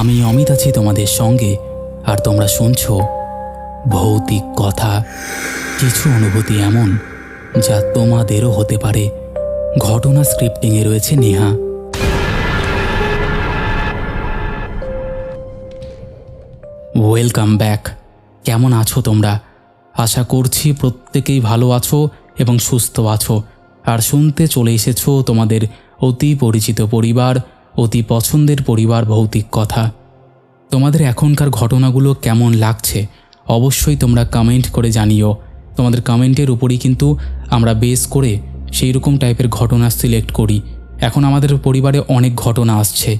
আমি অমিত আছি তোমাদের সঙ্গে, আর তোমরা শুনছ ভৌতিক কথা। কিছু অনুভূতি এমন, যা তোমাদেরও হতে পারে। ঘটনা স্ক্রিপ্টিংয়ে রয়েছে নেহা। ওয়েলকাম ব্যাক কেমন আছো তোমরা? আশা করছি প্রত্যেকেই ভালো আছো এবং সুস্থ আছো। আর শুনতে চলে এসেছ তোমাদের অতি পরিচিত পরিবার অতি পছন্দের পরিবার ভৌতিক কথা। তোমাদের এখনকার ঘটনাগুলো কেমন লাগছে, অবশ্যই তোমরা কমেন্ট করে জানিও। তোমাদের কমেন্টের উপরই কিন্তু আমরা বেস করে সেই রকম টাইপের ঘটনা সিলেক্ট করি। এখন আমাদের পরিবারে অনেক ঘটনা আসছে,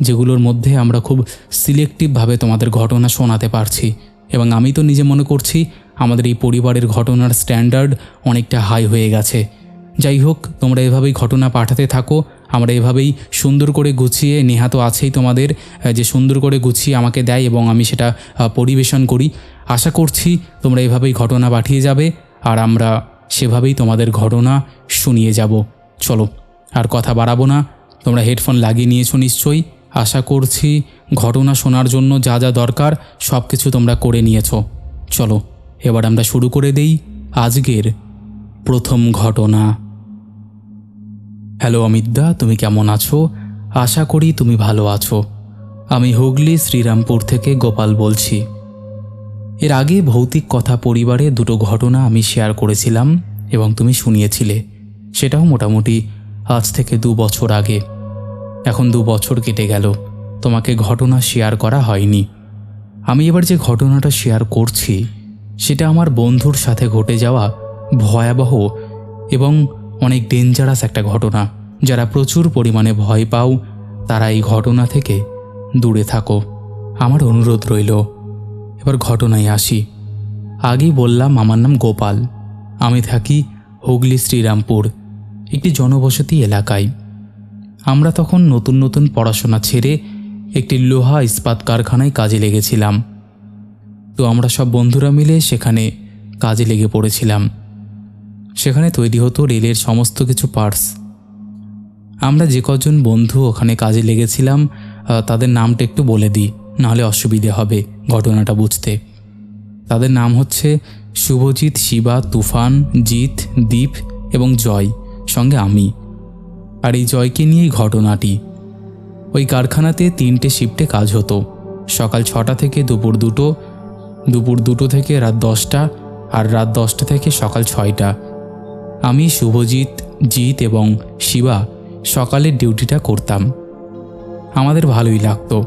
যেগুলোর মধ্যে আমরা খুব সিলেক্টিভভাবে তোমাদের ঘটনা শোনাতে পারছি। এবং আমি তো নিজে মনে করছি, আমাদের এই পরিবারের ঘটনার স্ট্যান্ডার্ড অনেকটা হাই হয়ে গেছে। যাই হোক, তোমরা এভাবেই ঘটনা পাঠাতে থাকো আমরা এভাবেই সুন্দর করে গুছিয়ে নেহা তো আছেই তোমাদের যে সুন্দর করে গুছিয়ে আমাকে দেয় এবং আমি সেটা পরিবেশন করি। আশা করছি তোমরা এভাবেই ঘটনা পাঠিয়ে যাবে আর আমরা সেভাবেই তোমাদের ঘটনা শুনিয়ে যাব। চলো, আর কথা বাড়াবো না। তোমরা হেডফোন লাগিয়ে নিয়েছো নিশ্চয়ই। আশা করছি ঘটনা শোনার জন্য যা যা দরকার সব কিছু তোমরা করে নিয়েছো। চলো, এবার আমরা শুরু করে দেই আজকের প্রথম ঘটনা। হ্যালো অমিতদা, তুমি কেমন আছো? আশা করি তুমি ভালো আছো। আমি হুগলি শ্রীরামপুর থেকে গোপাল বলছি। এর আগে ভৌতিক কথা পরিবারে দুটো ঘটনা আমি শেয়ার করেছিলাম এবং তুমি শুনিয়েছিলে। সেটাও মোটামুটি আজ থেকে দু বছর আগে। এখন দু বছর কেটে গেল। তোমাকে ঘটনা শেয়ার করা হয়নি। আমি এবার যে ঘটনাটা শেয়ার করছি, সেটা আমার বন্ধুর সাথে ঘটে যাওয়া ভয়াবহ এবং অনেক ডেঞ্জারাস একটা ঘটনা। যারা প্রচুর পরিমাণে ভয় পাও, তারা এই ঘটনা থেকে দূরে থাকো। আমার অনুরোধ রইল, এবার ঘটনায় আসি। আগেই বললাম আমার নাম গোপাল। আমি থাকি হুগলি শ্রীরামপুর, একটি জনবসতি এলাকায়। আমরা তখন নতুন নতুন পড়াশোনা ছেড়ে একটি লোহা ইস্পাত কারখানায় কাজে লেগেছিলাম। তো আমরা সব বন্ধুরা মিলে সেখানে কাজে লেগে পড়েছিলাম। সেখানে তৈরি হতো রেলের সমস্ত কিছু পার্টস আমরা যে কজন বন্ধু ওখানে কাজে লেগেছিলাম তাদের নামটা একটু বলে দিই, নাহলে অসুবিধে হবে ঘটনাটা বুঝতে। তাদের নাম হচ্ছে শুভজিৎ, শিবা, তুফান, জিৎ, দীপ এবং জয়, সঙ্গে আমি। আর এই জয়কে নিয়েই ঘটনাটি। ওই কারখানাতে তিনটে শিফটে কাজ হতো। সকাল ছটা থেকে দুপুর দুটো দুপুর দুটো থেকে রাত দশটা, আর রাত দশটা থেকে সকাল ছয়টা। আমি শুভজিৎ, জিৎ এবং শিবা সকালের ডিউটিটা করতাম। আমাদের ভালোই লাগতো।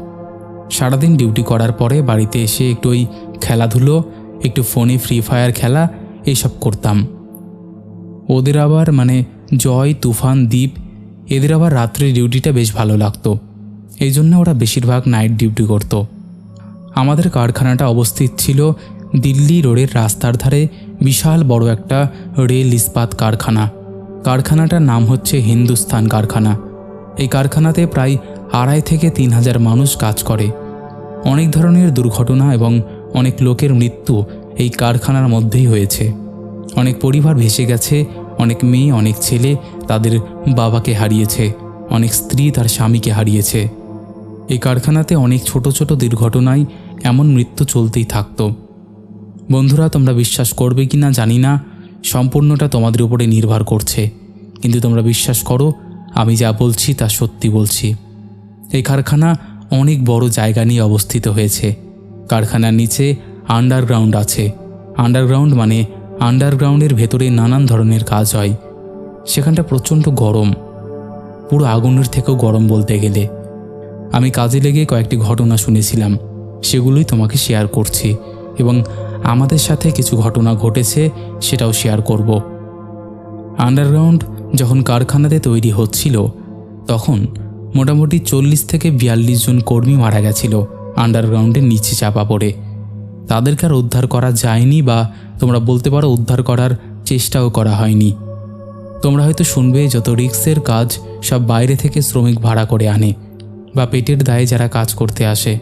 সারাদিন ডিউটি করার পরে বাড়িতে এসে একটু ওই খেলাধুলো, একটু ফোনে ফ্রি ফায়ার খেলা এইসব করতাম। ওদের আবার মানে জয়, তুফান, দ্বীপ, এদের আবার রাত্রের ডিউটিটা বেশ ভালো লাগতো। এই জন্য ওরা বেশিরভাগ নাইট ডিউটি করত। আমাদের কারখানাটা অবস্থিত ছিল দিল্লি রোডের রাস্তার ধারে বিশাল বড় একটা রেল ইস্পাত কারখানা। কারখানাটার নাম হচ্ছে হিন্দুস্তান কারখানা। এই কারখানাতে প্রায় আড়াই থেকে তিন হাজার মানুষ কাজ করে। অনেক ধরনের দুর্ঘটনা এবং অনেক লোকের মৃত্যু এই কারখানার মধ্যেই হয়েছে। অনেক পরিবার ভেসে গেছে, অনেক মেয়ে, অনেক ছেলে তাদের বাবাকে হারিয়েছে, অনেক স্ত্রী তার স্বামীকে হারিয়েছে। এই কারখানাতে অনেক ছোট ছোট দুর্ঘটনায় এমন মৃত্যু চলতেই থাকতো। বন্ধুরা, তোমরা বিশ্বাস করবে কি না জানি না। সম্পূর্ণটা তোমাদের উপরে নির্ভর করছে। কিন্তু তোমরা বিশ্বাস করো, আমি যা বলছি তা সত্যি বলছি। এই কারখানা অনেক বড় জায়গা নিয়ে অবস্থিত হয়েছে। কারখানার নিচে আন্ডারগ্রাউন্ড আছে। আন্ডারগ্রাউন্ড মানে আন্ডারগ্রাউন্ডের ভেতরে নানান ধরনের কাজ হয়। সেখানটা প্রচণ্ড গরম। পুরো আগুনের থেকেও গরম বলতে গেলে। আমি কাজে লেগে কয়েকটি ঘটনা শুনেছিলাম। সেগুলোই তোমাকে শেয়ার করছি। এবং আমাদের সাথে কিছু ঘটনা ঘটেছে, সেটাও শেয়ার করব। আন্ডারগ্রাউন্ড যখন কারখানাতে তৈরি হচ্ছিল, তখন মোটামুটি চল্লিশ থেকে বিয়াল্লিশ জন কর্মী মারা গেছিল আন্ডারগ্রাউন্ডের নিচে চাপা পড়ে। তাদেরকে আর উদ্ধার করা যায়নি বা তোমরা বলতে পারো উদ্ধার করার চেষ্টাও করা হয়নি। তোমরা হয়তো শুনবে যত রিক্সের কাজ সব বাইরে থেকে শ্রমিক ভাড়া করে আনে বা পেটের দায়ে যারা কাজ করতে আসে।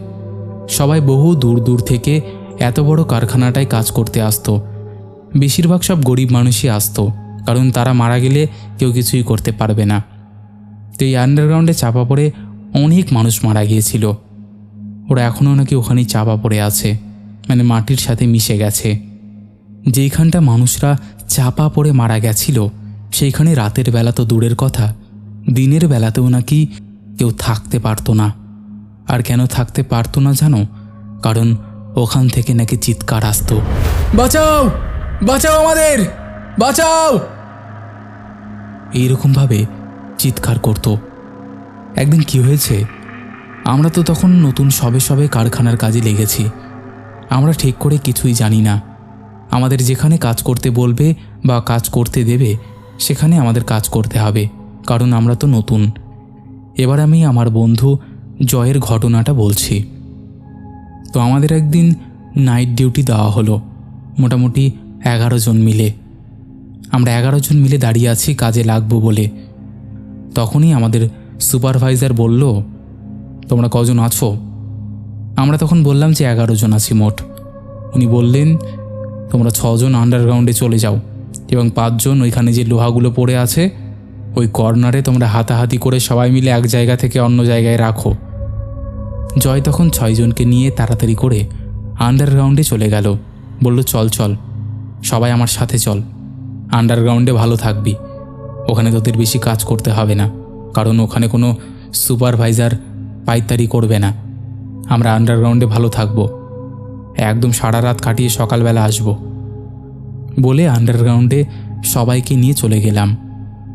সবাই বহু দূর দূর থেকে এত বড় কারখানাটায় কাজ করতে আসতো। বেশিরভাগ সব গরিব মানুষই আসতো, কারণ তারা মারা গেলে কেউ কিছুই করতে পারবে না। তো এই আন্ডারগ্রাউন্ডে চাপা পড়ে অনেক মানুষ মারা গিয়েছিল। ওরা এখনও নাকি ওখানেই চাপা পড়ে আছে মানে মাটির সাথে মিশে গেছে। যেইখানটা মানুষরা চাপা পড়ে মারা গেছিল, সেইখানে রাতের বেলা তো দূরের কথা, দিনের বেলাতেও নাকি কেউ থাকতে পারতো না। আর কেন থাকতে পারতো না জানো? কারণ ওখান থেকে নাকি চিৎকার আসতো। বাঁচাও! বাঁচাও আমাদের! বাঁচাও! এইরকমভাবে চিৎকার করতো। একদিন কি হয়েছে? আমরা তো তখন নতুন সবে সবে কারখানার কাজে লেগেছি। আমরা ঠিক করে কিছুই জানি না। আমাদের যেখানে কাজ করতে বলবে বা কাজ করতে দেবে, সেখানে আমাদের কাজ করতে হবে, কারণ আমরা তো নতুন। এবার আমি আমার বন্ধু জয়ের ঘটনাটা বলছি। তো আমাদের একদিন নাইট ডিউটি দেওয়া হলো, মোটামুটি এগারো জন মিলে। আমরা এগারো জন মিলে দাঁড়িয়ে আছি, কাজে লাগবো বলে। তখনই আমাদের সুপারভাইজার বলল, তোমরা কজন আছো? আমরা তখন বললাম যে এগারো জন আছি মোট। উনি বললেন, তোমরা ছজন আন্ডারগ্রাউন্ডে চলে যাও এবং পাঁচজন ওইখানে যে লোহাগুলো পড়ে আছে, ওই কর্নারে তোমরা হাতাহাতি করে সবাই মিলে এক জায়গা থেকে অন্য জায়গায় রাখো। জয় তখন ছয়জনকে নিয়ে তাড়াতাড়ি করে আন্ডারগ্রাউন্ডে চলে গেল। বলল, চল চল, সবাই আমার সাথে চল। আন্ডারগ্রাউন্ডে ভালো থাকবি। ওখানে তোদের বেশি কাজ করতে হবে না। কারণ ওখানে কোনো সুপারভাইজার পাইতারি করবে না। আমরা আন্ডারগ্রাউন্ডে ভালো থাকব। একদম সারা রাত কাটিয়ে সকালবেলা আসব। বলে আন্ডারগ্রাউন্ডে সবাইকে নিয়ে চলে গেলাম।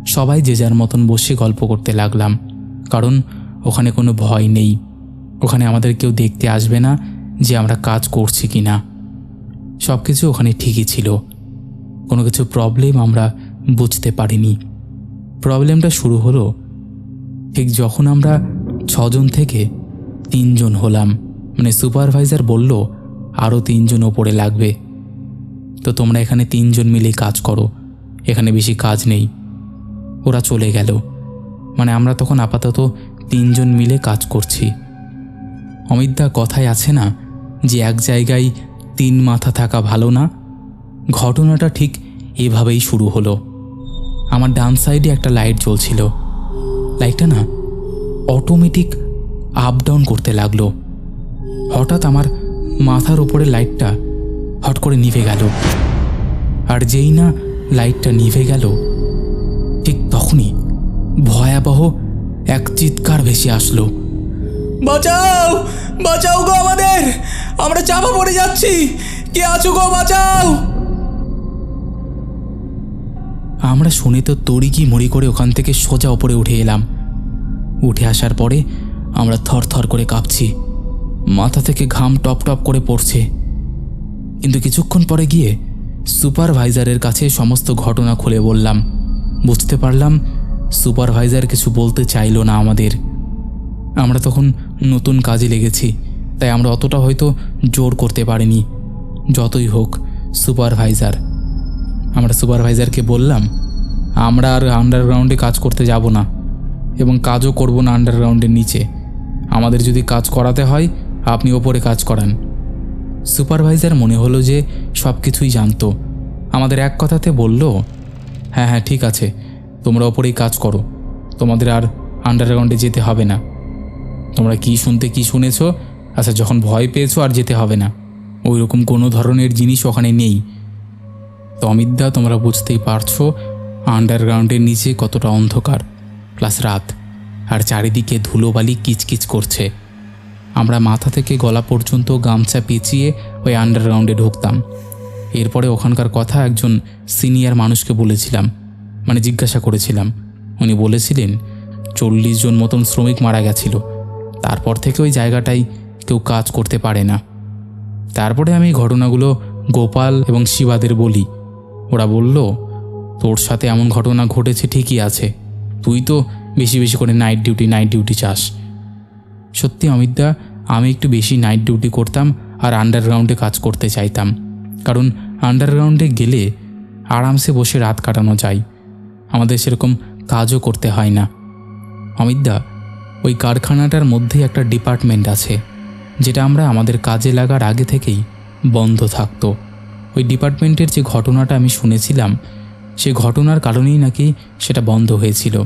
সবাই যে যার মতন বসে গল্প করতে লাগলাম। কারণ ওখানে কোনো ভয় নেই। ওখানে আমাদের কেউ দেখতে আসবে না যে আমরা কাজ করছি কি না। সব কিছু ওখানে ঠিকই ছিল। কোনো কিছু প্রবলেম আমরা বুঝতে পারিনি। প্রবলেমটা শুরু হলো ঠিক যখন আমরা ছজন থেকে তিনজন হলাম। মানে সুপারভাইজার বলল আরও তিনজন ওপরে লাগবে। তো তোমরা এখানে তিনজন মিলেই কাজ করো। এখানে বেশি কাজ নেই। ওরা চলে গেল। মানে আমরা তখন আপাতত তিনজন মিলে কাজ করছি। অমিতদা কথায় আছে না যে এক জায়গায় তিন মাথা থাকা ভালো না? ঘটনাটা ঠিক এভাবেই শুরু হলো। আমার ডান সাইডে একটা লাইট জ্বলছিল। লাইটটা না অটোমেটিক আপ ডাউন করতে লাগল। হঠাৎ আমার মাথার উপরে লাইটটা হট করে নিভে গেল। আর যেই না লাইটটা নিভে গেল, ঠিক তখনই ভয়াবহ এক চিৎকার ভেসে আসলো। বাঁচাও! বাঁচাও গো আমাদের! আমরা চাপা পড়ে যাচ্ছি! কে আছো গো, বাঁচাও! আমরা শুনে তো তড়ি কি মরি করে ওখান থেকে সোজা ওপরে উঠে এলাম। উঠে আসার পরে আমরা থর থর করে কাঁপছি। মাথা থেকে ঘাম টপ টপ করে পড়ছে। কিন্তু কিছুক্ষণ পরে গিয়ে সুপারভাইজারের কাছে সমস্ত ঘটনা খুলে বললাম। বুঝতে পারলাম, সুপারভাইজার কিছু বলতে চাইলো না আমাদের। আমরা তখন নতুন কাজে লেগেছি। তাই আমরা অতটা হয়তো জোর করতে পারিনি। যতই হোক, সুপারভাইজার। আমরা সুপারভাইজারকে বললাম, আমরা আর আন্ডারগ্রাউন্ডে কাজ করতে যাব না এবং কাজও করব না আন্ডারগ্রাউন্ডের নিচে। আমাদের যদি কাজ করাতে হয়, আপনি ওপরে কাজ করান। সুপারভাইজার মনে হলো যে সব কিছুই জানতো। আমাদের এক কথাতে বলল হ্যাঁ হ্যাঁ ঠিক আছে। তোমরা ওপরেই কাজ করো। তোমাদের আর আন্ডারগ্রাউন্ডে যেতে হবে না। তোমরা কি শুনতে কি শুনেছো? আচ্ছা যখন ভয় পেয়েছ আর যেতে হবে না। ওই রকম কোনো ধরনের জিনিস ওখানে নেই। তো অমিতদা, তোমরা বুঝতেই পারছ আন্ডারগ্রাউন্ডের নিচে কতটা অন্ধকার। প্লাস রাত, আর চারিদিকে ধুলোবালি কিচকিচ করছে। আমরা মাথা থেকে গলা পর্যন্ত গামছা পেঁচিয়ে ওই আন্ডারগ্রাউন্ডে ঢুকতাম। এরপরে ওখানকার কথা একজন সিনিয়র মানুষকে বলেছিলাম মানে জিজ্ঞাসা করেছিলাম। উনি বলেছিলেন, চল্লিশ জন মতন শ্রমিক মারা গেছিল। তারপর থেকে ওই জায়গাটায় কেউ কাজ করতে পারে না। তারপরে আমি ঘটনাগুলো গোপাল এবং শিবাদের বলি। ওরা বলল, তোর সাথে এমন ঘটনা ঘটেছে ঠিকই আছে। তুই তো বেশি বেশি করে নাইট ডিউটি নাইট ডিউটি চাস। সত্যি অমিতদা, আমি একটু বেশি নাইট ডিউটি করতাম আর আন্ডারগ্রাউন্ডে কাজ করতে চাইতাম। কারণ আন্ডারগ্রাউন্ডে গেলে আরামসে বসে রাত কাটানো যায়। আমাদের সেরকম কাজও করতে হয় না। অমিতদা ওই কারখানাটার মধ্যেই একটা ডিপার্টমেন্ট আছে, যেটা আমরা আমাদের কাজে লাগার আগে থেকেই বন্ধ থাকতো। ওই ডিপার্টমেন্টের যে ঘটনাটা আমি শুনেছিলাম, সে ঘটনার কারণেই নাকি সেটা বন্ধ হয়েছিল।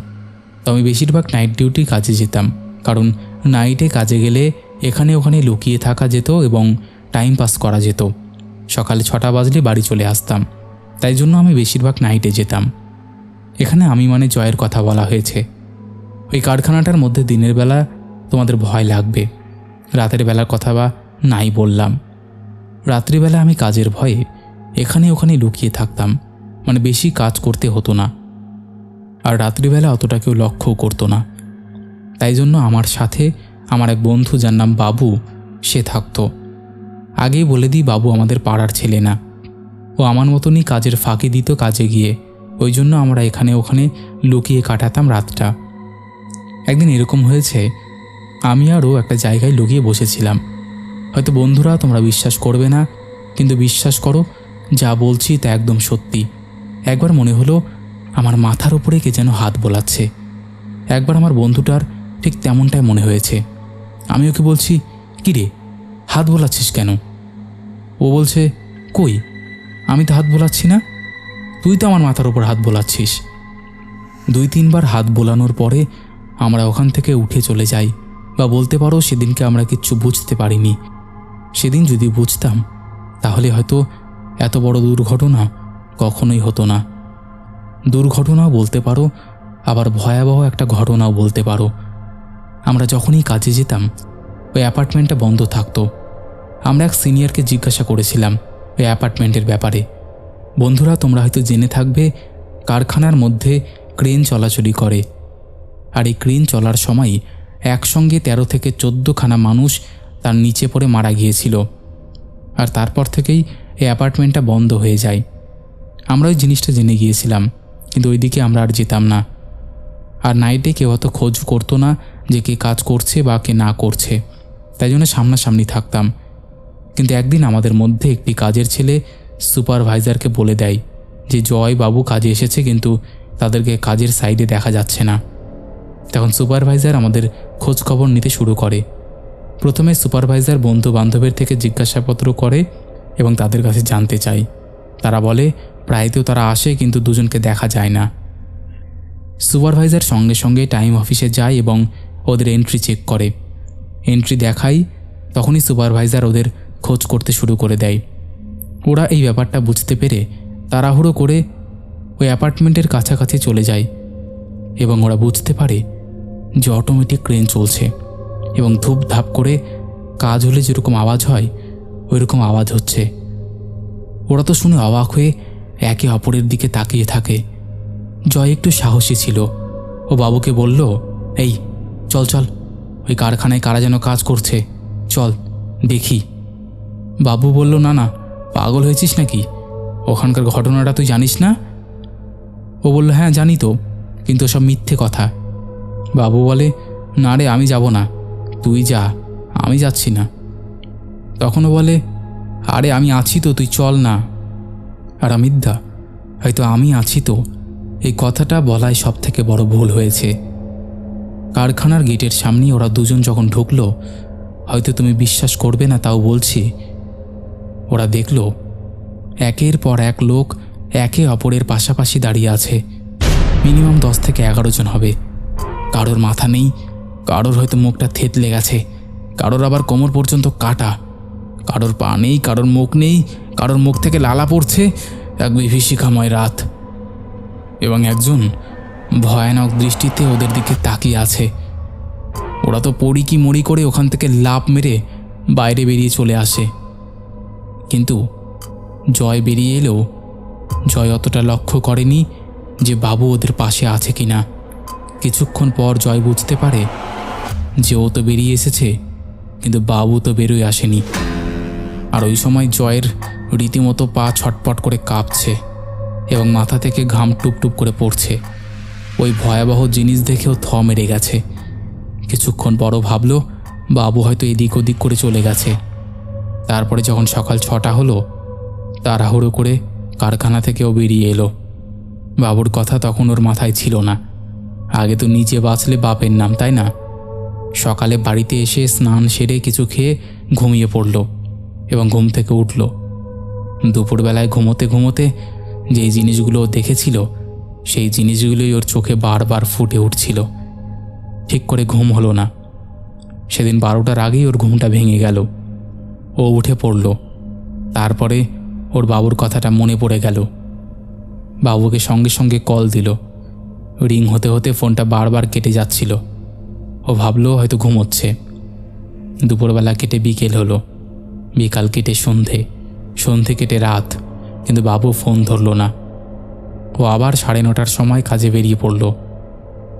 তো আমি বেশিরভাগ নাইট ডিউটি কাজে যেতাম, কারণ নাইটে কাজে গেলে এখানে ওখানে লুকিয়ে থাকা যেত এবং টাইম পাস করা যেত। সকালে ছটা বাজলে বাড়ি চলে আসতাম, তাই জন্য আমি বেশিরভাগ নাইটে যেতাম। এখানে আমি মানে জয়ের কথা বলা হয়েছে। ওই কারখানাটার মধ্যে দিনের বেলা তোমাদের ভয় লাগবে। রাতের বেলার কথা বা নাই বললাম। রাত্রিবেলা আমি কাজের ভয়ে এখানে ওখানে লুকিয়ে থাকতাম মানে বেশি কাজ করতে হতো না। আর রাত্রিবেলা অতটা কেউ লক্ষ্যও করতো না। তাই জন্য আমার সাথে আমার এক বন্ধু যার নাম বাবু, সে থাকতো। আগেই বলে দিই বাবু আমাদের পাড়ার ছেলে না। ও আমার মতনই কাজের ফাঁকি দিত কাজে গিয়ে। ওই জন্য আমরা এখানে ওখানে লুকিয়ে কাটাতাম রাতটা। একদিন এরকম হয়েছে, আমি আরও একটা জায়গায় লুকিয়ে বসেছিলাম। হয়তো বন্ধুরা, তোমরা বিশ্বাস করবে না, কিন্তু বিশ্বাস করো, যা বলছি তা একদম সত্যি। একবার মনে হলো, আমার মাথার উপরে কে যেন হাত বোলাচ্ছে। একবার আমার বন্ধুটার ঠিক তেমনটাই মনে হয়েছে। আমি ওকে বলছি "কি রে হাত বোলাচ্ছিস কেন? ও বলছে, কই, আমি তো হাত বোলাচ্ছি না, তুই তো আমার মাথার উপর হাত বোলাচ্ছিস। দুই তিনবার হাত বোলানোর পরে আমরা ওখান থেকে উঠে চলে যাই বা বলতে পারো সেদিনকে আমরা কিচ্ছু বুঝতে পারিনি। সেদিন যদি বুঝতাম, তাহলে হয়তো এত বড় দুর্ঘটনা কখনোই হতো না। দুর্ঘটনাও বলতে পারো, আবার ভয়াবহ একটা ঘটনাও বলতে পারো। আমরা যখনই কাজে যেতাম, ওই অ্যাপার্টমেন্টটা বন্ধ থাকতো। আমরা এক সিনিয়রকে জিজ্ঞাসা করেছিলাম ওই অ্যাপার্টমেন্টের ব্যাপারে। বন্ধুরা, তোমরা হয়তো জেনে থাকবে, কারখানার মধ্যে ক্রেন চলাচলি করে। আর এই ক্রেন চলার সময় একসঙ্গে তেরো থেকে চোদ্দোখানা মানুষ তার নিচে পড়ে মারা গিয়েছিল। আর তারপর থেকেই এই অ্যাপার্টমেন্টটা বন্ধ হয়ে যায়। আমরা ওই জিনিসটা জেনে গিয়েছিলাম, কিন্তু ওইদিকে আমরা আর যেতাম না। আর নাইটে কেউ অত খোঁজ করতো না যে কে কাজ করছে বা কে না করছে, তাই জন্য সামনাসামনি থাকতাম। কিন্তু একদিন আমাদের মধ্যে একটি কাজের ছেলে সুপারভাইজারকে বলে দেয় যে, জয় বাবু কাজে এসেছে, কিন্তু তাদেরকে কাজের সাইডে দেখা যাচ্ছে না। তখন সুপারভাইজার আমাদের খোঁজ খবর নিতে শুরু করে। প্রথমে সুপারভাইজার বন্ধু বান্ধবের থেকে জিজ্ঞাসাপত্র করে এবং তাদের কাছে জানতে চায় তারা বলে, প্রায়তেও তারা আসে, কিন্তু দুজনকে দেখা যায় না। সুপারভাইজার সঙ্গে সঙ্গে টাইম অফিসে যায় এবং ওদের এন্ট্রি চেক করে। এন্ট্রি দেখাই, তখনই সুপারভাইজার ওদের খোঁজ করতে শুরু করে দেয়। ওরা এই ব্যাপারটা বুঝতে পেরে তাড়াহুড়ো করে ওই অ্যাপার্টমেন্টের কাছাকাছি চলে যায় এবং ওরা বুঝতে পারে যে অটোমেটিক ক্রেন চলছে এবং ধূপ ধাপ করে কাজ হলে যেরকম আওয়াজ হয় ওই রকম আওয়াজ হচ্ছে। ওরা তো শুনে অবাক হয়ে একে অপরের দিকে তাকিয়ে থাকে। জয় একটু সাহসী ছিল। ও বাবুকে বলল, এই, চল চল, ওই কারখানায় কারা যেন কাজ করছে, চল, দেখি। বাবু বলল, না না, পাগল হয়েছিস নাকি? ওখানকার ঘটনাটা তুই জানিস না? ও বলল হ্যাঁ জানি তো, কিন্তু সব মিথ্যে কথা। বাবু বলে, না রে, আমি যাব না। তুই যা, আমি যাচ্ছি না। তখনও বলে, আরে, আমি আছি তো, তুই চল না। আর অমিতদা হয়তো আমি আছি তো। এই কথাটা বলাই সব থেকে বড় ভুল হয়েছে। কারখানার গেটের সামনে ওরা দুজন যখন ঢুকলো, হয়তো তুমি বিশ্বাস করবে না, তাও বলছি। ওরা দেখল, একের পর এক লোক একে অপরের পাশাপাশি দাঁড়িয়ে আছে। মিনিমাম দশ থেকে এগারো জন হবে। কারোর মাথা নেই, কারোর হয়তো মুখটা থেতলে গেছে, কারোর আবার কোমর পর্যন্ত কাটা। কারোর পা নেই, কারোর মুখ নেই, কারোর মুখ থেকে লালা পড়ছে এক বিভীষিকাময় রাত। এবং একজন ভয়ানক দৃষ্টিতে ওদের দিকে তাকিয়ে আছে। ওরা তো পড়ি কি মরি করে ওখান থেকে লাভ মেরে বাইরে বেরিয়ে চলে আসে। কিন্তু জয় বেরিয়ে এলেও জয় অতটা লক্ষ্য করেনি যে বাবু ওদের পাশে আছে কিনা। কিছুক্ষণ পর জয় বুঝতে পারে যে ও তো বেরিয়ে এসেছে, কিন্তু বাবু তো বেরোয় আসেনি। আর ওই সময় জয়ের রীতিমতো পা ছটপট করে কাঁপছে এবং মাথা থেকে ঘাম টুপটুপ করে পড়ছে। ওই ভয়াবহ জিনিস দেখেও থ মেরে গেছে। কিছুক্ষণ বড় ভাবলো, বাবু হয়তো এদিক ওদিক করে চলে গেছে। তারপরে যখন সকাল ছটা হলো, তাড়াহুড়ো করে কারখানা থেকেও বেরিয়ে এলো। বাবুর কথা তখন ওর মাথায় ছিল না। আগে তো নিজে বাঁচলে বাপের নাম, তাই না? সকালে বাড়িতে এসে স্নান সেরে কিছু খেয়ে ঘুমিয়ে পড়ল এবং ঘুম থেকে উঠল। দুপুরবেলায় ঘুমোতে ঘুমোতে যেই জিনিসগুলো দেখেছিল, সেই জিনিসগুলোই ওর চোখে বারবার ফুটে উঠছিল। ঠিক করে ঘুম হলো না। সেদিন বারোটার আগেই ওর ঘুমটা ভেঙে গেল। ও উঠে পড়ল। তারপরে ওর বাবুর কথাটা মনে পড়ে গেল। বাবুকে সঙ্গে সঙ্গে কল দিল। রিং হতে হতে ফোনটা বারবার কেটে যাচ্ছিল। ও ভাবলো হয়তো ঘুমোচ্ছে। দুপুরবেলা কেটে বিকেল হলো। বিকাল কেটে সন্ধে। সন্ধে কেটে রাত। কিন্তু বাবু ফোন ধরলো না। ও আবার সাড়ে নটার সময় কাজে বেরিয়ে পড়ল।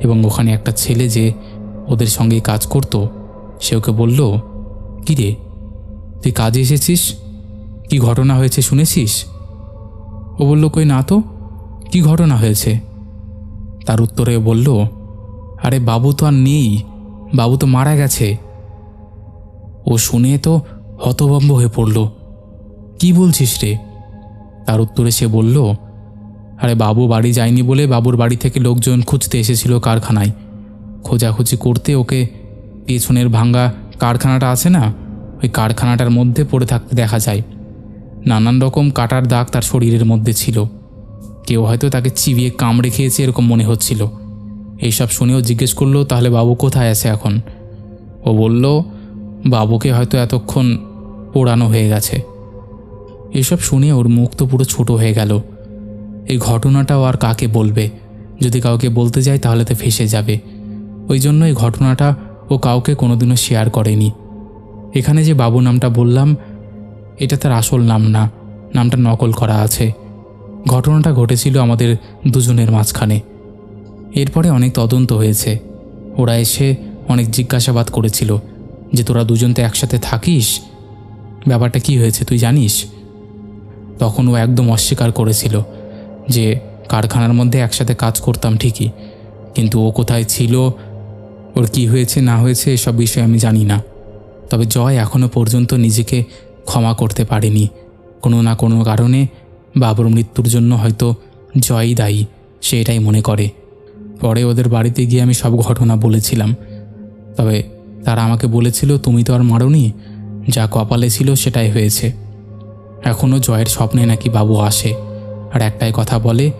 এবং ওখানে একটা ছেলে যে ওদের সঙ্গে কাজ করতো, সে ওকে বলল, কী রে, তুই কাজে এসেছিস? কি ঘটনা হয়েছে শুনেছিস? ও বলল, কই না তো, কি ঘটনা হয়েছে? তার উত্তরে বলল, আরে বাবু তো আর নেই, বাবু তো মারা গেছে। ও শুনে তো হতভম্ব হয়ে পড়ল। কি বলছিস রে? তার উত্তরে সে বলল, আরে বাবু বাড়ি যায়নি বলে বাবুর বাড়ি থেকে লোকজন খুঁজতে এসেছিল কারখানায়। খোঁজাখুঁজি করতে ওকে পেছনের ভাঙ্গা কারখানাটা আছে না, ওই কারখানাটার মধ্যে পড়ে থাকতে দেখা যায়। নানান রকম কাটার দাগ তার শরীরের মধ্যে ছিল। কেউ হয়তো তাকে চিবিয়ে কামড়ে খেয়েছে এরকম মনে হচ্ছিল। এইসব শুনেও জিজ্ঞেস করল, তাহলে বাবু কোথায় আছে এখন? ও বলল, বাবুকে হয়তো এতক্ষণ পোড়ানো হয়ে গেছে। এসব শুনে ওর মুখ তো পুরো ছোট হয়ে গেল। এই ঘটনাটাও আর কাকে বলবে? যদি কাউকে বলতে যায়, তাহলে তো ফেসে যাবে। ওই জন্য এই ঘটনাটা ও কাউকে কোনোদিনও শেয়ার করেনি। এখানে যে বাবু নামটা বললাম, এটা তার আসল নাম না। নামটা নকল করা আছে। ঘটনাটা ঘটেছিল আমাদের দুজনের মাঝখানে। এরপরে অনেক তদন্ত হয়েছে। ওরা এসে অনেক জিজ্ঞাসাবাদ করেছিল যে, তোরা দুজন তো একসাথে থাকিস? ব্যাপারটা কি হয়েছে তুই জানিস? তখন ও একদম অস্বীকার করেছিল যে, কারখানার মধ্যে একসাথে কাজ করতাম ঠিকই, কিন্তু ও কোথায় ছিল, ওর কি হয়েছে, না হয়েছে এসব বিষয়ে আমি জানি না। তবে জয় এখনও পর্যন্ত নিজেকে ক্ষমা করতে পারেনি। কোনো না কোনো কারণে বাবুর মৃত্যুর জন্য হয়তো জয়ই দায়ী, সে এটাই মনে করে। পরে ওদের বাড়িতে গিয়ে আমি সব ঘটনা বলেছিলাম। তবে তারা আমাকে বলেছিল, তুমি তো আর মারোনি, যা কপালে ছিল সেটাই হয়েছে। এখনও জয়ের স্বপ্নে নাকি বাবু আসে, আর একটাই কথা বলে,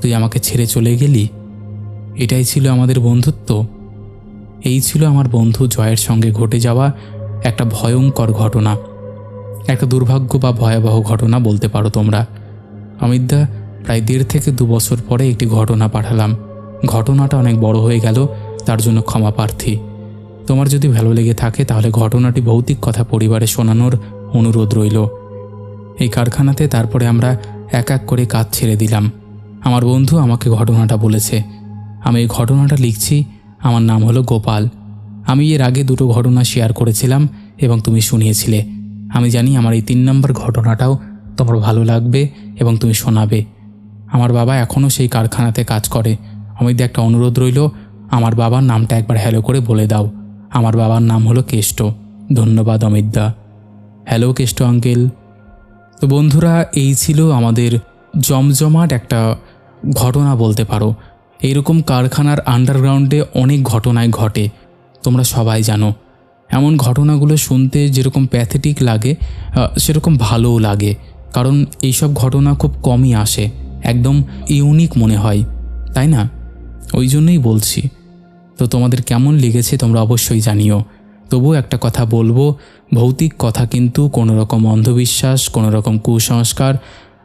তুই আমাকে ছেড়ে চলে গেলি? এটাই ছিল আমাদের বন্ধুত্ব। এই ছিল আমার বন্ধু জয়ের সঙ্গে ঘটে যাওয়া একটা ভয়ঙ্কর ঘটনা। একটা দুর্ভাগ্য বা ভয়াবহ ঘটনা বলতে পারো তোমরা। অমিতদা, প্রায় দেড় থেকে দু বছর পরে একটি ঘটনা পাঠালাম। ঘটনাটা অনেক বড় হয়ে গেল, তার জন্য ক্ষমা প্রার্থী। তোমার যদি ভালো লেগে থাকে, তাহলে ঘটনাটি ভৌতিক কথা পরিবারে শোনানোর অনুরোধ রইল। এই কারখানাতে তারপরে আমরা এক এক করে কাজ ছেড়ে দিলাম। আমার বন্ধু আমাকে ঘটনাটা বলেছে। আমি এই ঘটনাটা লিখছি, আমার নাম হলো গোপাল। আমি এর আগে দুটো ঘটনা শেয়ার করেছিলাম এবং তুমি শুনিয়েছিলে। আমি জানি আমার এই তিন নম্বর ঘটনাটাও তোমার ভালো লাগবে এবং তুমি শোনাবে। আমার বাবা এখনও সেই কারখানাতে কাজ করে। অমিতদা একটা অনুরোধ রইল, আমার বাবার নামটা একবার হ্যালো করে বলে দাও। আমার বাবার নাম হলো কেষ্ট। ধন্যবাদ, অমিতদা। হ্যালো কেষ্ট আঙ্কেল তো বন্ধুরা, এই ছিল আমাদের জমজমাট একটা ঘটনা বলতে পারো। এইরকম কারখানার আন্ডারগ্রাউন্ডে অনেক ঘটনায় ঘটে, তোমরা সবাই জানো। এমন ঘটনাগুলো শুনতে যেরকম প্যাথেটিক লাগে সেরকম ভালোও লাগে। কারণ এইসব ঘটনা খুব কমই আসে, একদম ইউনিক মনে হয়, তাই না? ওই জন্যই বলছি। তো তোমাদের কেমন লেগেছে তোমরা অবশ্যই জানিও। তবুও একটা কথা বলব, ভৌতিক কথা কিন্তু কোনো রকম অন্ধবিশ্বাস কোনো রকম কুসংস্কার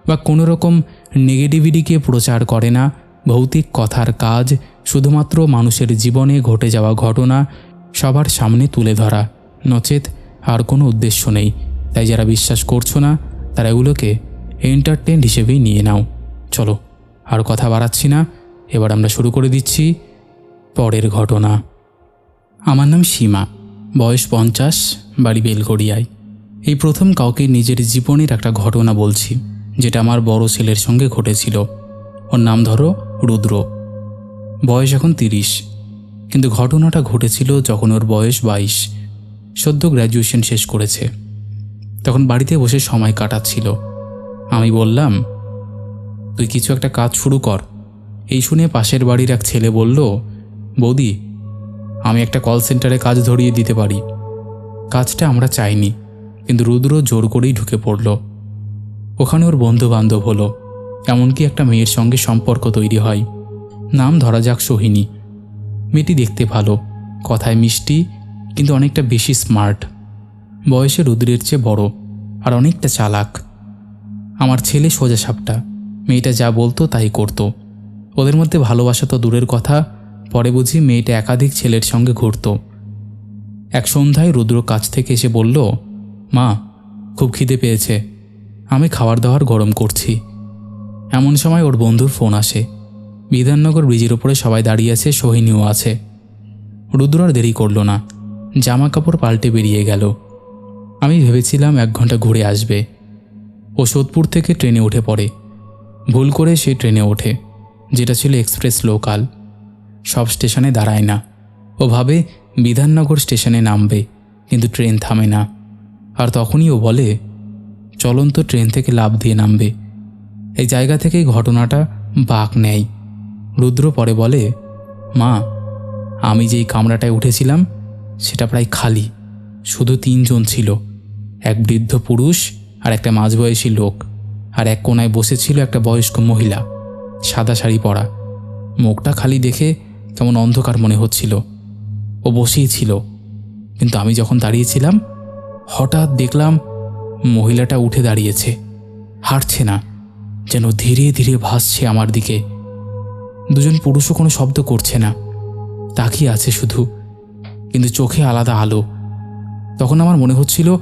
বা কোনো রকম নেগেটিভিটিকে প্রচার করে না। ভৌতিক কথার কাজ শুধুমাত্র মানুষের জীবনে ঘটে যাওয়া ঘটনা সবার সামনে তুলে ধরা। নচেত আর কোনো উদ্দেশ্য নেই। তাই যারা বিশ্বাস করছ না তারা এগুলোকে এন্টারটেন হিসেবেই নিয়ে নাও। চলো, আর কথা বাড়াচ্ছি না। এবার আমরা শুরু করে দিচ্ছি পরের ঘটনা। আমার নাম সীমা, বয়স পঞ্চাশ, বাড়ি বেলগড়িয়ায় এই প্রথম কাউকে নিজের জীবনের একটা ঘটনা বলছি, যেটা আমার বড় ছেলের সঙ্গে ঘটেছিল। ওর নাম ধরো রুদ্র। বয়স এখন তিরিশ। কিন্তু ঘটনাটা ঘটেছিল যখন ওর বয়স বাইশ। সদ্য গ্র্যাজুয়েশন শেষ করেছে। তখন বাড়িতে বসে সময় কাটাচ্ছিল। আমি বললাম, তুই কিছু একটা কাজ শুরু কর। এই শুনে পাশের বাড়ির এক ছেলে বলল, বৌদি, আমি একটা কল সেন্টারে কাজ ধরিয়ে দিতে পারি। কাজটা আমরা চাইনি, কিন্তু রুদ্র জোর করেই ঢুকে পড়ল। ওখানে ওর বন্ধু বান্ধব হলো, এমনকি একটা মেয়ের সঙ্গে সম্পর্ক তৈরি হয়। নাম ধরা যাক সোহিনী। মেয়েটি দেখতে ভালো, কথায় মিষ্টি, কিন্তু অনেকটা বেশি স্মার্ট বয়সে রুদ্রের চেয়ে বড় আর অনেকটা চালাক। আমার ছেলে সোজা সাপটা। মেয়েটা যা বলতো তাই করত। ওদের মধ্যে ভালোবাসা তো দূরের কথা, পরে বুঝি মেয়েটা একাধিক ছেলের সঙ্গে ঘুরত। এক সন্ধ্যায় রুদ্র কাছ থেকে এসে বলল, মা, খুব খিদে পেয়েছে। আমি খাবার দাবার গরম করছি। এমন সময় ওর বন্ধুর ফোন আসে। বিধাননগর ব্রিজের ওপরে সবাই দাঁড়িয়ে আছে, সোহিনীও আছে। রুদ্র আর দেরি করল না। জামা কাপড় পাল্টে বেরিয়ে গেল। আমি ভেবেছিলাম এক ঘণ্টা ঘুরে আসবে। ও সোদপুর থেকে ট্রেনে উঠে পড়ে। ভুল করে সে ট্রেনে ওঠে, যেটা ছিল এক্সপ্রেস লোকাল। সব স্টেশনে দাঁড়ায় না। ও ভাবে বিধাননগর স্টেশনে নামবে, কিন্তু ট্রেন থামে না। আর তখনই ও বলে, চলন্ত ট্রেন থেকে লাভ দিয়ে নামবে। এই জায়গা থেকেই ঘটনাটা বাঁক নেয়। রুদ্র পরে বলে, মা, আমি যেই কামরাটায় উঠেছিলাম, সেটা প্রায় খালি। শুধু তিনজন ছিল। এক বৃদ্ধ পুরুষ আর একটা মাঝবয়সী লোক। আর এক কোনায় বসেছিল একটা বয়স্ক মহিলা। সাদা শাড়ি পরা। মুখটা খালি দেখে কেমন অন্ধকার মনে হচ্ছিল। ও বসেই ছিল কিন্তু আমি যখন দাঁড়িয়েছিলাম, হঠাৎ দেখলাম মহিলাটা উঠে দাঁড়িয়েছে। হাঁটছে না। যেন ধীরে ধীরে ভাসছে আমার দিকে। দুজন পুরুষও কোনো শব্দ করছে না। তাকিয়ে আছে শুধু। কিন্তু চোখে আলাদা আলো। তখন আমার মনে হচ্ছিল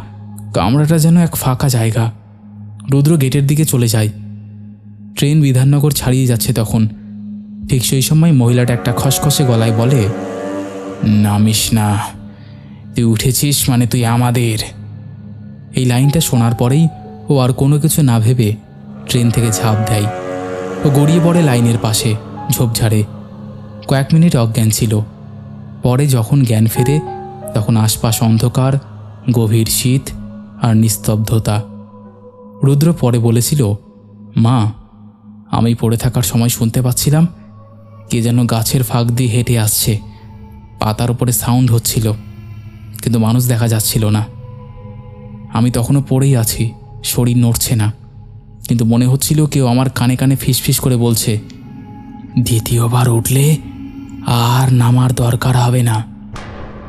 কামরাটা যেন এক ফাঁকা জায়গা। রুদ্র গেটের দিকে চলে যায়। ট্রেন বিধাননগর ছাড়িয়ে যাচ্ছে তখন। ঠিক সেই সময় মহিলাটা একটা খসখসে গলায় বলে নামিস না। তুই উঠেছিস মানে তুই আমাদের। এই লাইনটা শোনার পরেই ও আর কোনো কিছু না ভেবে ট্রেন থেকে ঝাঁপ দেয়। ও গড়িয়ে পড়ে লাইনের পাশে ঝোপঝাড়ে কয়েক মিনিট অজ্ঞান ছিল। পরে যখন জ্ঞান ফেরে, তখন আশপাশ অন্ধকার, গভীর শীত আর নিস্তব্ধতা। রুদ্র পরে বলেছিল, মা, আমি পড়ে থাকার সময় শুনতে পাচ্ছিলাম কে যেন গাছের ফাঁক দিয়ে হেঁটে আসছে। পাতার উপরে সাউন্ড হচ্ছিল, কিন্তু মানুষ দেখা যাচ্ছিল না। আমি তখনও পড়েই আছি, শরীর নড়ছে না, কিন্তু মনে হচ্ছিল কেউ আমার কানে কানে ফিসফিস করে বলছে, দ্বিতীয়বার উঠলে আর নামার দরকার হবে না।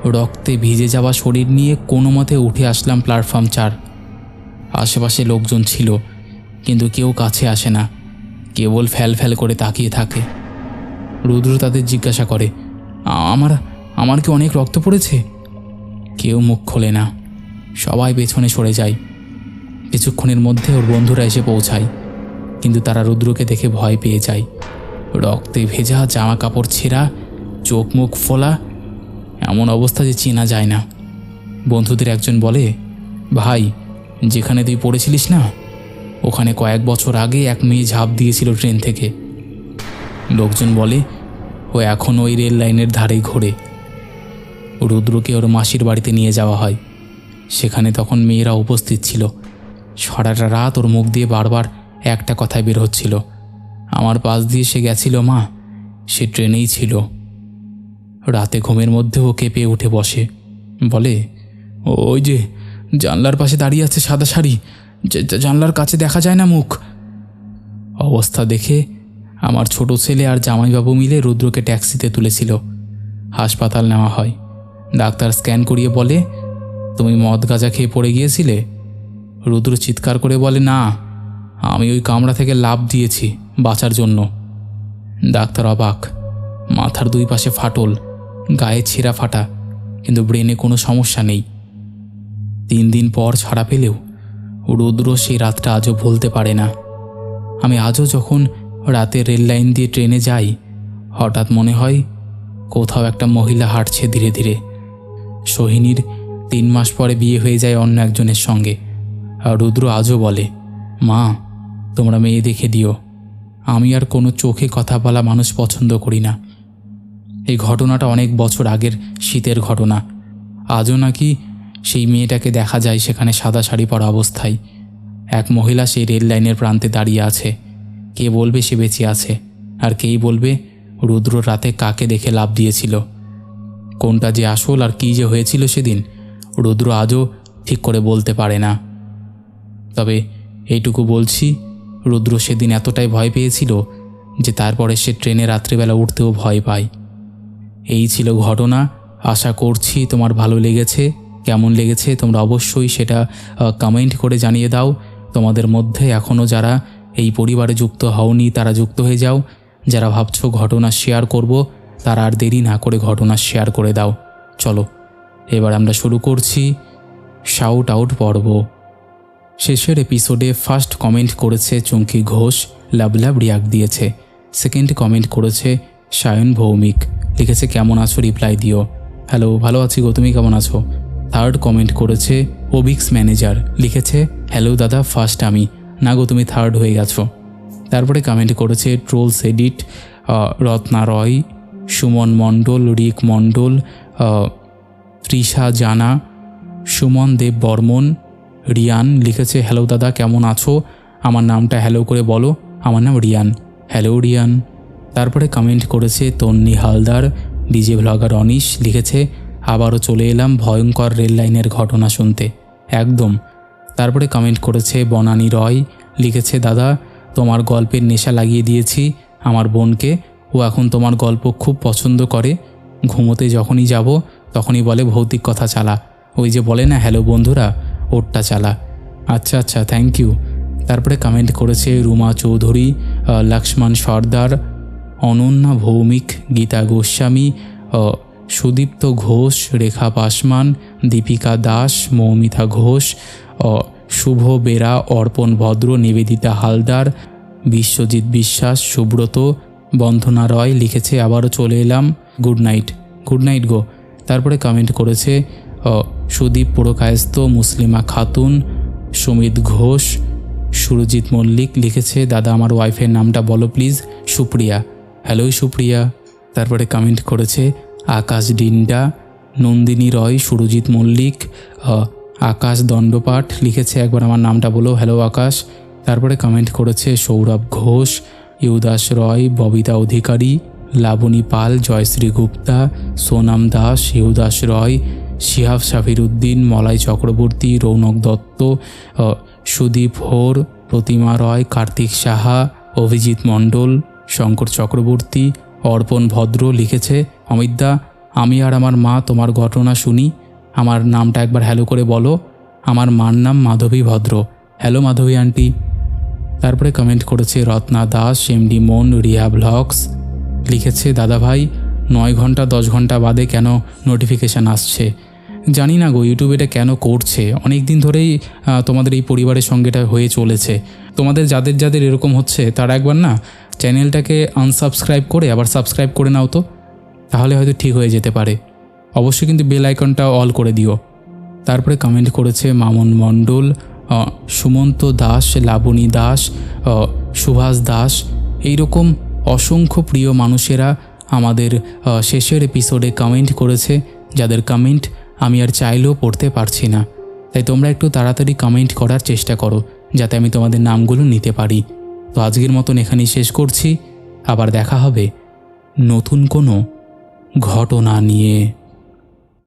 রক্তে ভিজে যাওয়া শরীর নিয়ে কোনো মতে উঠে আসলাম প্ল্যাটফর্ম চার। আশেপাশে লোকজন ছিল, কিন্তু কেউ কাছে আসে না, কেবল ফ্যাল ফ্যাল করে তাকিয়ে থাকে। রুদ্র তাদের জিজ্ঞাসা করে, আমার আমার কি অনেক রক্ত পড়েছে? কেউ মুখ খোলে না, সবাই পেছনে সরে যায়। কিছুক্ষণের মধ্যে ওর বন্ধুরা এসে পৌঁছায়, কিন্তু তারা রুদ্রকে দেখে ভয় পেয়ে যায়। রক্তে ভেজা জামা কাপড় ছেঁড়া, চোখ মুখ ফোলা এমন অবস্থা যে চেনা যায় না। বন্ধুদের একজন বলে, ভাই, যেখানে তুই পড়েছিলিস না, ওখানে কয়েক বছর আগে এক মেয়ে ঝাঁপ দিয়েছিল ট্রেন থেকে। লোকজন বলে, ও এখন ওই রেল লাইনের ধারেই ঘোরে। রুদ্রকে ওর মাসির বাড়িতে নিয়ে যাওয়া হয়। সেখানে তখন মেয়েরা উপস্থিত ছিল। সারাটা রাত ওর মুখ দিয়ে বারবার একটা কথাই বের হচ্ছিল। আমার পাশ দিয়ে সে গেছিল মা, সে ট্রেনেই ছিল। রাতে ঘুমের মধ্যেও কেঁপে উঠে বসে। বলে, ওই যে, জানলার পাশে দাঁড়িয়ে আছে সাদা শাড়ি। জানলার কাছে দেখা যায় না মুখ। অবস্থা দেখে আমার ছোট ছেলে আর জামাইবাবু মিলে রুদ্রকে ট্যাক্সিতে তুলেছিল। হাসপাতাল নেওয়া হয়। ডাক্তার স্ক্যান করিয়ে বলে, তুমি মদ গাঁজা খেয়ে পড়ে গিয়েছিলে? রুদ্র চিৎকার করে বলে, না, আমি ওই কামরা থেকে লাভ দিয়েছি বাঁচার জন্য। ডাক্তার অবাক, মাথার দুই পাশে ফাটল। গায়ে ছেঁড়া ফাটা, কিন্তু ব্রেনে কোনো সমস্যা নেই। তিন দিন পর ছাড়া পেলেও রুদ্র সেই রাতটা আজও ভুলতে পারে না। আমি আজও যখন রাতে রেল লাইন দিয়ে ট্রেনে যাই, হঠাৎ মনে হয় কোথাও একটা মহিলা হাঁটছে ধীরে ধীরে। সোহিনীর তিন মাস পরে বিয়ে হয়ে যায় অন্য একজনের সঙ্গে। আর রুদ্র আজও বলে, মা, তোমরা মেয়ে দেখে দিও। আমি আর কোনো চোখে কথা বলা মানুষ পছন্দ করি না। এই ঘটনাটা অনেক বছর আগের শীতের ঘটনা। আজও নাকি সেই মেয়েটাকে দেখা যায় সেখানে সাদা শাড়ি পরা অবস্থায়। এক মহিলা সেই রেল লাইনের প্রান্তে দাঁড়িয়ে আছে। কে বলবে সে বেঁচে আছে? আর কেই বলবে রুদ্র রাতে কাকে দেখে লাভ দিয়েছিল? কোনটা যে আসল আর কী যে হয়েছিল সেদিন রুদ্র আজও ঠিক করে বলতে পারে না। তবে এইটুকু বলছি, রুদ্র সেদিন এতটাই ভয় পেয়েছিল যে তারপরে সে ট্রেনে রাত্রিবেলা উঠতেও ভয় পায়। এই ছিল ঘটনা। আশা করছি তোমার ভালো লেগেছে। কেমন লেগেছে তোমরা অবশ্যই সেটা কমেন্ট করে জানিয়ে দাও। তোমাদের মধ্যে এখনও যারা এই পরিবারে যুক্ত হওনি, তারা যুক্ত হয়ে যাও। যারা ভাবছ ঘটনা শেয়ার করব, তারা আর দেরি না করে ঘটনা শেয়ার করে দাও। চলো, এবার আমরা শুরু করছি শাউট আউট পর্ব। শেষের এপিসোডে ফার্স্ট কমেন্ট করেছে চুমকি ঘোষ, লাভ লাভ রিয়াক দিয়েছে। সেকেন্ড কমেন্ট করেছে সায়ন ভৌমিক, লিখেছে, কেমন আছো? রিপ্লাই দিও। হ্যালো ভালো আছি গো, তুমি কেমন আছো? থার্ড কমেন্ট করেছে ওবিক্স ম্যানেজার লিখেছে হ্যালো দাদা ফার্স্ট আমি। না গো, তুমি থার্ড হয়ে গেছো। তারপরে কমেন্ট করেছে trolls edit Ratna Roy, Suman Mondal, Rick Mondal Trisha Jana, Suman Dev Barman, Riyan লিখেছে হ্যালো দাদা, কেমন আছো? আমার নামটা হ্যালো করে বলো। আমার নাম রিয়ান। হ্যালো রিয়ান। তারপরে কমেন্ট করেছে তন্নি হালদার ডিজে ভ্লগার অনিশ, লিখেছে, আবারও চলে এলাম ভয়ঙ্কর রেল লাইনের ঘটনা শুনতে। একদম। তারপরে কমেন্ট করেছে বনানী রয়, লিখেছে, দাদা, তোমার গল্পের নেশা লাগিয়ে দিয়েছি আমার বোনকে। ও এখন তোমার গল্প খুব পছন্দ করে। ঘুমোতে যখনই যাব, তখনই বলে ভৌতিক কথা চালা। ওই যে বলে না, হ্যালো বন্ধুরা, ওরটা চালা। আচ্ছা আচ্ছা থ্যাংক ইউ তারপরে কমেন্ট করেছে রুমা চৌধুরী লক্ষ্মণ সর্দার অনন্যা ভৌমিক, গীতা গোস্বামী সুদীপ্ত ঘোষ, রেখা পাসমান, দীপিকা দাস, মৌমিতা ঘোষ শুভ বেরা, অর্পণ ভদ্র, নিবেদিতা হালদার, বিশ্বজিৎ বিশ্বাস, সুব্রত বন্ধনা রয় লিখেছে, আবারও চলে এলাম, গুড নাইট গুড নাইট গো। তারপরে কমেন্ট করেছে সুদীপ পুরকায়স্ত মুসলিমা খাতুন, সুমিত ঘোষ, সুরজিৎ মল্লিক লিখেছে, দাদা আমার ওয়াইফের নামটা বলো প্লিজ সুপ্রিয়া। হ্যালো সুপ্রিয়া। তারপরে কমেন্ট করেছে, আকাশ ডিন্ডা, নন্দিনী রয়, সুরজিৎ মল্লিক আকাশ দণ্ডপাঠ লিখেছে, একবার আমার নামটা বলো, হ্যালো আকাশ। তারপরে কমেন্ট করেছে, সৌরভ ঘোষ, ইউদাস রয়, ববিতা অধিকারী, লাবণী পাল, জয়শ্রী গুপ্তা, সোনাম দাস, ইউদাস রয়, শিহাব শাফির উদ্দিন মলাই চক্রবর্তী, রৌনক দত্ত সুদীপ হোর, প্রতিমা রয়, কার্তিক সাহা, অভিজিৎ মণ্ডল শঙ্কর চক্রবর্তী অর্পণ ভদ্র লিখেছে, অমিতদা, আমি আর আমার মা তোমার ঘটনা শুনি। আমার নামটা একবার হ্যালো করে বলো। আমার মার নাম মাধবী ভদ্র। হ্যালো মাধবী আন্টি তারপরে কমেন্ট করেছে, রত্না দাস এমডি মন রিয়া ব্লগস। লিখেছে দাদাভাই নয় ঘণ্টা দশ ঘণ্টা বাদে কেন নোটিফিকেশান আসছে? জানি না গো ইউটিউব এটা কেন করছে? অনেক দিন ধরেই তোমাদের এই পরিবারের সঙ্গে এটা হয়ে চলেছে। তোমাদের যাদের যাদের এরকম হচ্ছে, তারা একবার না চ্যানেলটাকে আনসাবস্ক্রাইব করে আবার সাবস্ক্রাইব করে নাও তো। তাহলে হয়তো ঠিক হয়ে যেতে পারে। অবশ্যই কিন্তু বেল আইকনটা অল করে দিও। তারপরে কমেন্ট করেছে মামুন মণ্ডল সুমন্ত দাস, লাবণী দাস সুভাষ দাস। এইরকম অসংখ্য প্রিয় মানুষেরা আমাদের শেষের এপিসোডে কমেন্ট করেছে। যাদের কমেন্ট আমি আর চাইলেও পড়তে পারছি না। তাই তোমরা একটু তাড়াতাড়ি কমেন্ট করার চেষ্টা করো, যাতে আমি তোমাদের নামগুলো নিতে পারি। তো আজকের মতন এখানেই শেষ করছি। আবার দেখা হবে নতুন কোনো ঘটনা নিয়ে।